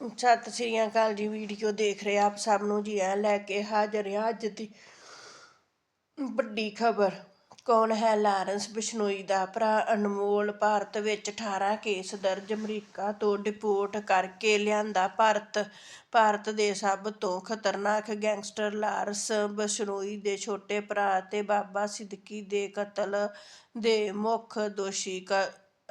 ਸਤਿ ਸ੍ਰੀ ਅਕਾਲ ਜੀ, ਵੀਡੀਓ ਦੇਖ ਰਹੇ ਆਪ ਸਭ ਨੂੰ ਜੀ ਐ ਲੈ ਕੇ ਹਾਜ਼ਰ ਹਾਂ ਅੱਜ ਦੀ ਵੱਡੀ ਖਬਰ। ਕੌਣ ਹੈ ਲਾਰੈਂਸ ਬਿਸ਼ਨੋਈ ਦਾ ਭਰਾ? ਅਨਮੋਲ ਭਾਰਤ ਵਿੱਚ 18 ਕੇਸ ਦਰਜ, ਅਮਰੀਕਾ ਤੋਂ ਡਿਪੋਰਟ ਕਰਕੇ ਲਿਆਂਦਾ ਭਾਰਤ। ਭਾਰਤ ਦੇ ਸਭ ਤੋਂ ਖਤਰਨਾਕ ਗੈਂਗਸਟਰ ਲਾਰੈਂਸ ਬਿਸ਼ਨੋਈ ਦੇ ਛੋਟੇ ਭਰਾ ਤੇ ਬਾਬਾ ਸਿੱਦੀਕੀ ਦੇ ਕਤਲ ਦੇ ਮੁੱਖ ਦੋਸ਼ੀ ਕ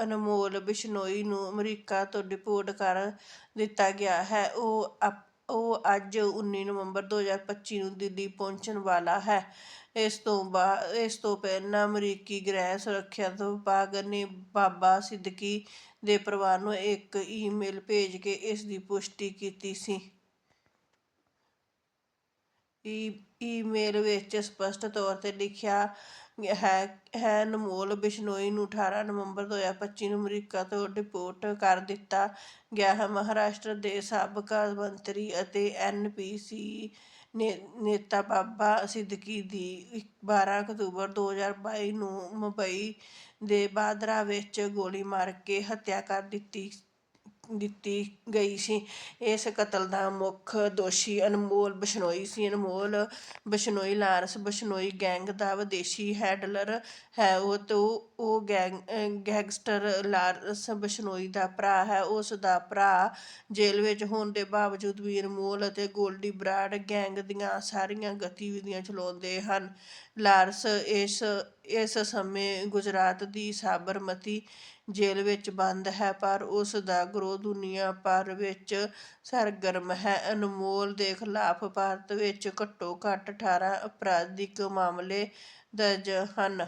ਅਨਮੋਲ ਬਿਸ਼ਨੋਈ ਨੂੰ ਅਮਰੀਕਾ ਤੋਂ ਡਿਪੋਰਟ ਕਰ ਦਿੱਤਾ ਗਿਆ ਹੈ। ਉਹ ਅਪ- ਉਹ ਅੱਜ 19 ਨਵੰਬਰ 2025 ਨੂੰ ਦਿੱਲੀ ਪਹੁੰਚਣ ਵਾਲਾ ਹੈ। ਇਸ ਤੋਂ ਬਾਅਦ ਇਸ ਤੋਂ ਪਹਿਲਾਂ ਅਮਰੀਕੀ ਗ੍ਰਹਿ ਸੁਰੱਖਿਆ ਵਿਭਾਗ ਨੇ ਬਾਬਾ ਸਿੱਦਕੀ ਦੇ ਪਰਿਵਾਰ ਨੂੰ ਇੱਕ ਈਮੇਲ ਭੇਜ ਕੇ ਇਸ ਦੀ ਪੁਸ਼ਟੀ ਕੀਤੀ ਸੀ। ਈਮੇਲ ਵਿੱਚ ਸਪਸ਼ਟ ਤੌਰ ਤੇ ਲਿਖਿਆ ਹੈ ਹੈ ਅਨਮੋਲ ਬਿਸ਼ਨੋਈ ਨੂੰ 18 ਨਵੰਬਰ 2025 ਨੂੰ ਅਮਰੀਕਾ ਤੋਂ ਡਿਪੋਰਟ ਕਰ ਦਿੱਤਾ ਗਿਆ ਹੈ। ਮਹਾਰਾਸ਼ਟਰ ਦੇ ਸਾਬਕਾ ਮੰਤਰੀ ਅਤੇ ਐਨਪੀਸੀ ਨੇ, ਨੇਤਾ ਬਾਬਾ ਸਿੱਦੀਕੀ ਦੀ ਇੱਕ 12 ਅਕਤੂਬਰ 2022 ਨੂੰ ਮੁੰਬਈ ਦੇ ਬਾਦਰਾ ਵਿੱਚ ਗੋਲੀ ਮਾਰ ਕੇ ਹੱਤਿਆ ਕਰ ਦਿੱਤੀ ਦਿੱਤੀ ਗਈ ਸੀ। ਇਸ ਕਤਲ ਦਾ ਮੁੱਖ ਦੋਸ਼ੀ ਅਨਮੋਲ ਬਿਸ਼ਨੋਈ ਸੀ। ਅਨਮੋਲ ਬਿਸ਼ਨੋਈ ਲਾਰਸ ਬਿਸ਼ਨੋਈ ਗੈਂਗ ਦਾ ਵਿਦੇਸ਼ੀ ਹੈਡਲਰ ਹੈ। ਉਹ ਤੋਂ, ਉਹ ਗੈਂਗ, ਗੈਂਗਸਟਰ ਲਾਰਸ ਬਿਸ਼ਨੋਈ ਦਾ ਭਰਾ ਹੈ। ਉਸ ਦਾ ਭਰਾ ਜੇਲ੍ਹ ਵਿੱਚ ਹੋਣ ਦੇ ਬਾਵਜੂਦ ਵੀ ਅਨਮੋਲ ਅਤੇ ਗੋਲਡੀ ਬਰਾਡ ਗੈਂਗ ਦੀਆਂ ਸਾਰੀਆਂ ਗਤੀਵਿਧੀਆਂ ਚਲਾਉਂਦੇ ਹਨ। ਲਾਰਸ ਇਸ ਇਸ ਸਮੇਂ ਗੁਜਰਾਤ ਦੀ ਸਾਬਰਮਤੀ ਜੇਲ੍ਹ ਵਿੱਚ ਬੰਦ ਹੈ, ਪਰ ਉਸ ਦਾ ਗਰੋਹ ਦੁਨੀਆ ਭਰ ਵਿੱਚ ਸਰਗਰਮ ਹੈ। ਅਨਮੋਲ ਦੇ ਖਿਲਾਫ ਭਾਰਤ ਵਿੱਚ ਘੱਟੋ ਘੱਟ 18 ਅਪਰਾਧਿਕ ਮਾਮਲੇ ਦਰਜ ਹਨ।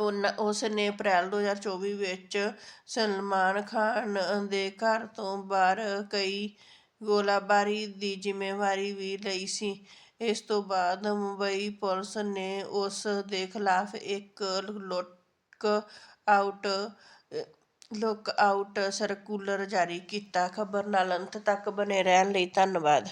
ਉਨ- ਉਸ ਨੇ ਅਪ੍ਰੈਲ 2024 ਵਿੱਚ ਸਲਮਾਨ ਖਾਨ ਦੇ ਘਰ ਤੋਂ ਬਾਹਰ ਕਈ ਗੋਲਾਬਾਰੀ ਦੀ ਜ਼ਿੰਮੇਵਾਰੀ ਵੀ ਲਈ ਸੀ। ਇਸ ਤੋਂ ਬਾਅਦ ਮੁੰਬਈ ਪੁਲਿਸ ਨੇ ਉਸ ਦੇ ਖਿਲਾਫ ਇੱਕ ਲੁੱਕ ਆਊਟ ਆਊਟ ਸਰਕੂਲਰ ਜਾਰੀ ਕੀਤਾ। ਖਬਰ ਨਾਲ ਅੰਤ ਤੱਕ ਬਣੇ ਰਹਿਣ ਲਈ ਧੰਨਵਾਦ।